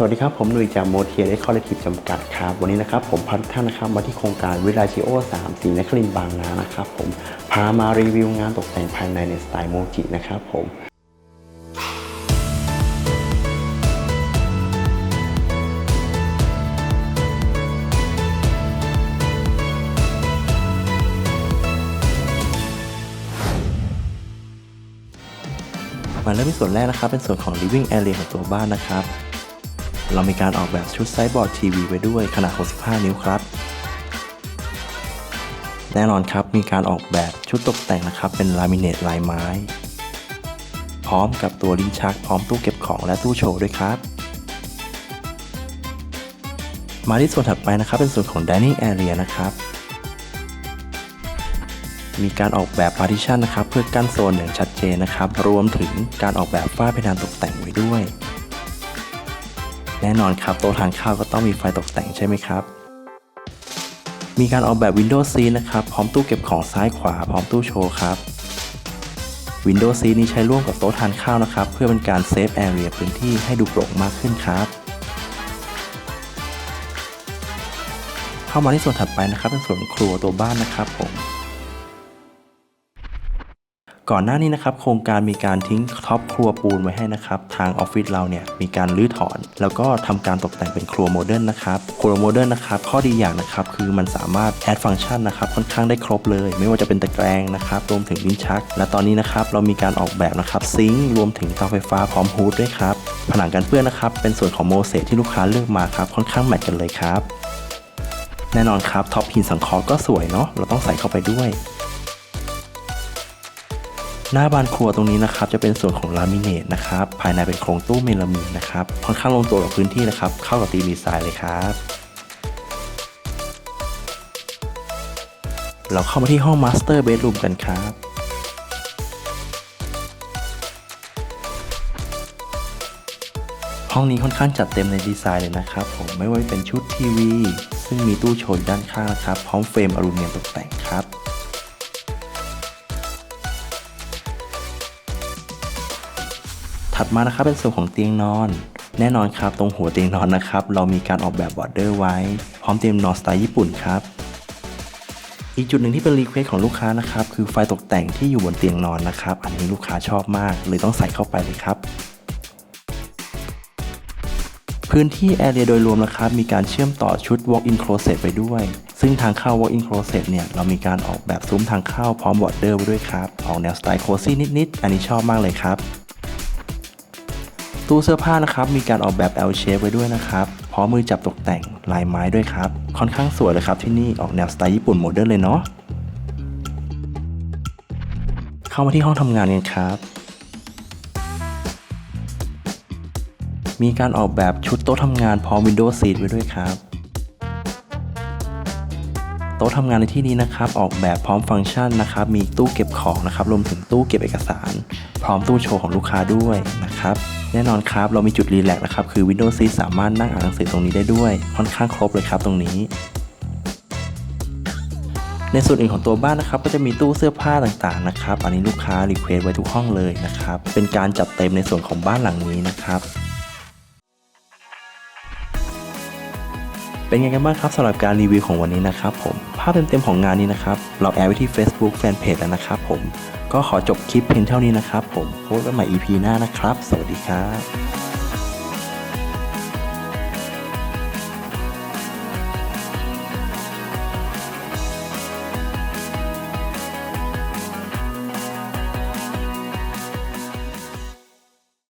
สวัสดีครับ ผมนุยจากโมเทียได้คอลเลกทีฟจำกัดครับ วันนี้นะครับผมพาทุกท่านนะครับมาที่โครงการวิลาจิโอ3สีนครินบางนานะครับผมพามารีวิวงานตกแต่งภายในในสไตล์โมจินะครับผมมาเริ่มที่ส่วนแรกนะครับ เป็นส่วนของ living area ของตัวบ้านนะครับ เรามีการออกแบบชุดไซส์บอร์ดทีวีไว้ด้วยขนาด 65 นิ้วครับ แน่นอนครับมีการออกแบบชุดตกแต่งนะครับ เป็นลามิเนตลายไม้ พร้อมกับตัวลิ้นชัก พร้อมตู้เก็บของและตู้โชว์ด้วยครับ มาที่ส่วนถัดไปนะครับ เป็นส่วนของ dining area นะครับ มีการออกแบบ partition นะครับ เพื่อกั้นโซนอย่างชัดเจนนะครับ รวมถึงการออกแบบฝ้าเพดานตกแต่งไว้ด้วย แน่นอนครับโต๊ะทานข้าวก็ต้องมีไฟตกแต่งใช่ไหมครับ มีการออกแบบ Windows Seat นะครับ พร้อมตู้เก็บของซ้ายขวา พร้อมตู้โชว์ครับ Windows Seat นี้ใช้ร่วมกับโต๊ะทานข้าวนะครับ เพื่อเป็นการเซฟแอเรียพื้นที่ให้ดูโปร่งมากขึ้นครับ เข้ามาที่ส่วนถัดไปนะครับเป็นส่วนครัวตัวบ้านนะครับผม ก่อนหน้านี้นะครับโครงการมีการทิ้งท็อปครัวปูนไว้ให้นะครับทางออฟฟิศเราเนี่ยมีการรื้อถอน แล้วก็ทำการตกแต่งเป็นครัวโมเดิร์นนะครับครัวโมเดิร์นนะครับข้อดีอย่างนะครับคือมันสามารถแอดฟังก์ชันนะครับค่อนข้างได้ครบเลย ไม่ว่าจะเป็นตะแกรงนะครับรวมถึงลิ้นชัก และตอนนี้นะครับเรามีการออกแบบนะครับซิงค์รวมถึงเตาไฟฟ้าพร้อมฮูดด้วยครับผนังกันเปื้อนนะครับเป็นส่วนของโมเสสที่ลูกค้าเลือกมาครับค่อนข้างแมทกันเลยครับแน่นอนครับท็อปหินสังเคราะห์ก็สวยเนาะเราต้องใส่เข้าไปด้วย หน้าบานครัวตรงนี้นะครับจะเป็นส่วนของลามิเนตนะครับภายในเป็นโครงตู้เมลามินนะครับค่อนข้างลงตัวกับพื้นที่นะครับเข้ากับธีมดีไซน์เลยครับเราเข้ามาที่ห้องมาสเตอร์เบดรูมกันครับ ห้องนี้ค่อนข้างจัดเต็มในดีไซน์เลยนะครับผมไม่ว่าจะเป็นชุดทีวี ซึ่งมีตู้โชว์ด้านข้างนะครับ พร้อมเฟรมอลูมิเนียมตกแต่งครับ ถัดมานะครับเป็นส่วนของเตียงนอน แน่นอนครับตรงหัวเตียงนอนนะครับ เรามีการออกแบบบอร์เดอร์ไว้ พร้อมเตียงนอนสไตล์ญี่ปุ่นครับอีกจุดหนึ่งที่เป็นรีเควสของลูกค้านะครับคือไฟตกแต่งที่อยู่บนเตียงนอนนะครับ อันนี้ลูกค้าชอบมากเลยต้องใส่เข้าไปเลยครับ พื้นที่แอเรียโดยรวมนะครับ มีการเชื่อมต่อชุด walk-in closet ไปด้วย ซึ่งทางเข้า walk-in closet เนี่ย เรามีการออกแบบซุ้มทางเข้าพร้อมบอร์เดอร์ไว้ด้วยครับ ออกแนวสไตล์โคซี่นิดๆ อันนี้ชอบมากเลยครับ ตู้เสื้อผ้านะครับมีการออกแบบ L shape ไว้ด้วยนะครับพร้อมมือจับตกแต่งลายไม้ด้วยครับ ค่อนข้างสวยเลยครับที่นี่ออกแนวสไตล์ญี่ปุ่นโมเดิร์นเลยเนาะเข้ามาที่ห้องทำงานกันครับ มีการออกแบบชุดโต๊ะทำงานพร้อม Windows Seat ไว้ด้วยครับโต๊ะทำงานในที่นี้นะครับออกแบบพร้อมฟังก์ชันนะครับมีตู้เก็บของนะครับรวมถึงตู้เก็บเอกสาร พร้อมตู้โชว์ของลูกค้าด้วยนะครับ แน่นอนครับ เรามีจุดรีแลกซ์นะครับ คือ Windows Seat สามารถนั่งอ่านหนังสือตรงนี้ได้ด้วย ค่อนข้างครบเลยครับตรงนี้ ในส่วนอื่นของตัวบ้านนะครับ ก็จะมีตู้เสื้อผ้าต่างๆนะครับ อันนี้ลูกค้ารีเควสไว้ทุกห้องเลยนะครับ เป็นการจัดเต็มในส่วนของบ้านหลังนี้นะครับ เป็นไงกันบ้างครับสำหรับการรีวิวของวันนี้นะครับผม ภาพเต็มๆของงานนี้นะครับ เราแอดไว้ที่ Facebook Fanpage แล้วนะครับผม ก็ขอจบคลิปเพียงเท่านี้นะครับผมพบกันใหม่ EP หน้านะครับ สวัสดีครับ